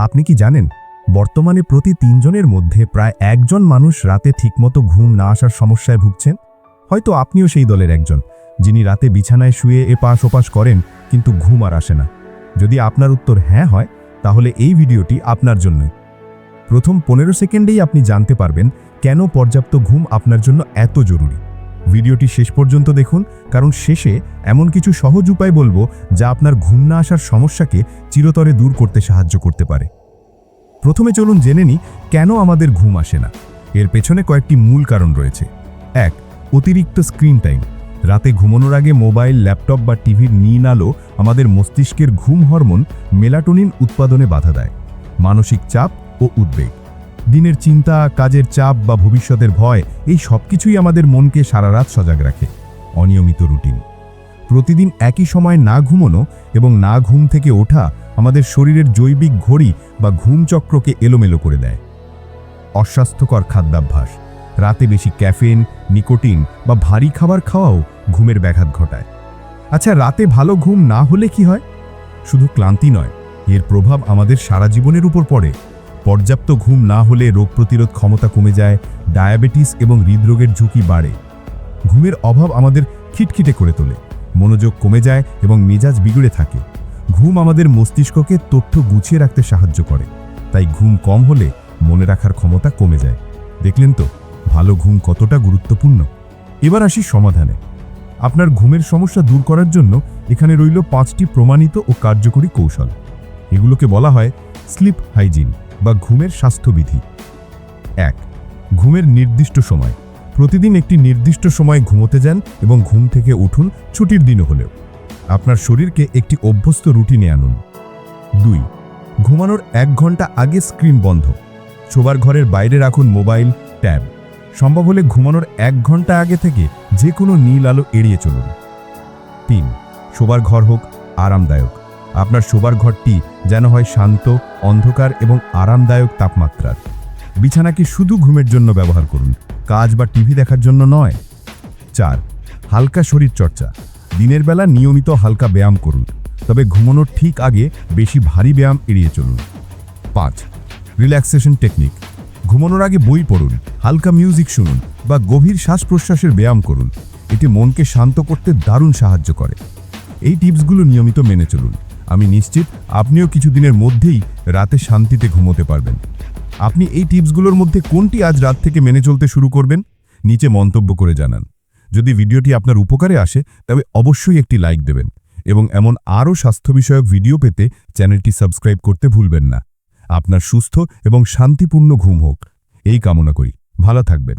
আপনি কি জানেন, বর্তমানে প্রতি তিনজনের মধ্যে প্রায় একজন মানুষ রাতে ঠিকমতো ঘুম না আসার সমস্যায় ভুগছেন? হয়তো আপনিও সেই দলের একজন, যিনি রাতে বিছানায় শুয়ে এপাশ ওপাশ করেন, কিন্তু ঘুম আর আসে না। যদি আপনার উত্তর হ্যাঁ হয়, তাহলে এই ভিডিওটি আপনার জন্যই। প্রথম পনেরো সেকেন্ডেই আপনি জানতে পারবেন কেন পর্যাপ্ত ঘুম আপনার জন্য এত জরুরি। ভিডিওটি শেষ পর্যন্ত দেখুন, কারণ শেষে এমন কিছু সহজ উপায় বলব যা আপনার ঘুম না আসার সমস্যাকে চিরতরে দূর করতে সাহায্য করতে পারে। প্রথমে চলুন জেনে নিই কেন আমাদের ঘুম আসে না। এর পেছনে কয়েকটি মূল কারণ রয়েছে। এক, অতিরিক্ত স্ক্রিন টাইম। রাতে ঘুমানোর আগে মোবাইল, ল্যাপটপ বা টিভির নীল আলো আমাদের মস্তিষ্কের ঘুম হরমোন মেলাটোনিন উৎপাদনে বাধা দেয়। মানসিক চাপ ও উদ্বেগ। দিনের চিন্তা, কাজের চাপ বা ভবিষ্যতের ভয়, এই সব কিছুই আমাদের মনকে সারা রাত সজাগ রাখে। অনিয়মিত রুটিন। প্রতিদিন একই সময় না ঘুমানো এবং না ঘুম থেকে ওঠা আমাদের শরীরের জৈবিক ঘড়ি বা ঘুম চক্রকে এলোমেলো করে দেয়। অস্বাস্থ্যকর খাদ্যাভ্যাস। রাতে বেশি ক্যাফেন নিকোটিন বা ভারী খাবার খাওয়াও ঘুমের ব্যাঘাত ঘটায়। আচ্ছা রাতে ভালো ঘুম না হলে কি হয়? শুধু ক্লান্তি নয়, এর প্রভাব আমাদের সারা জীবনের উপর পড়ে। পর্যাপ্ত ঘুম না হলে রোগ প্রতিরোধ ক্ষমতা কমে যায়, ডায়াবেটিস এবং হৃদরোগের ঝুঁকি বাড়ে। ঘুমের অভাব আমাদের খিটখিটে করে তোলে, মনোযোগ কমে যায় এবং মেজাজ বিগড়ে থাকে। ঘুম আমাদের মস্তিষ্ককে তথ্য গুছিয়ে রাখতে সাহায্য করে, তাই ঘুম কম হলে মনে রাখার ক্ষমতা কমে যায়। দেখলেন তো, ভালো ঘুম কতটা গুরুত্বপূর্ণ? এবার আসি সমাধানে। আপনার ঘুমের সমস্যা দূর করার জন্য এখানে রইল পাঁচটি প্রমাণিত ও কার্যকরী কৌশল। এগুলোকে বলা হয় স্লিপ হাইজিন। বা ঘুমের স্বাস্থ্যবিধি। এক, ঘুমের নির্দিষ্ট সময়। প্রতিদিন একটি নির্দিষ্ট সময় ঘুমোতে যান এবং ঘুম থেকে উঠুন ছুটির দিনও হলেও। আপনার শরীরকে একটি অভ্যস্ত রুটিনে আনুন। দুই, ঘুমানোর এক ঘণ্টা আগে স্ক্রিন বন্ধ। শোবার ঘরের বাইরে রাখুন মোবাইল, ট্যাব। সম্ভব হলে ঘুমানোর এক ঘণ্টা আগে থেকে যে কোনো নীল আলো এড়িয়ে চলুন। তিন, শোবার ঘর হোক, আরামদায়ক। আপনার শোবার ঘরটি যেন হয় শান্ত, অন্ধকার এবং আরামদায়ক তাপমাত্রার। বিছানাকে শুধু ঘুমের জন্য ব্যবহার করুন, কাজ বা টিভি দেখার জন্য নয়? চার, হালকা শরীর চর্চা দিনের বেলা নিয়মিত হালকা ব্যায়াম করুন, তবে ঘুমানোর ঠিক আগে বেশি ভারী ব্যায়াম এড়িয়ে চলুন। পাঁচ, রিল্যাক্সেশন টেকনিক। ঘুমানোর আগে বই পড়ুন, হালকা মিউজিক শুনুন বা গভীর শ্বাস প্রশ্বাসের ব্যায়াম করুন। এটি মনকে শান্ত করতে দারুণ সাহায্য করে। এই টিপসগুলো নিয়মিত মেনে চলুন। আমি নিশ্চিত আপনিও কিছুদিনের মধ্যেই রাতে শান্তিতে ঘুমোতে পারবেন। আপনি এই টিপসগুলোর মধ্যে কোনটি আজ রাত থেকে মেনে চলতে শুরু করবেন, নিচে মন্তব্য করে জানান। যদি ভিডিওটি আপনার উপকারে আসে, তবে অবশ্যই একটি লাইক দেবেন এবং এমন আরও স্বাস্থ্য বিষয়ক ভিডিও পেতে চ্যানেলটি সাবস্ক্রাইব করতে ভুলবেন না। আপনার সুস্থ এবং শান্তিপূর্ণ ঘুম হোক। এই কামনা করি। ভালো থাকবেন।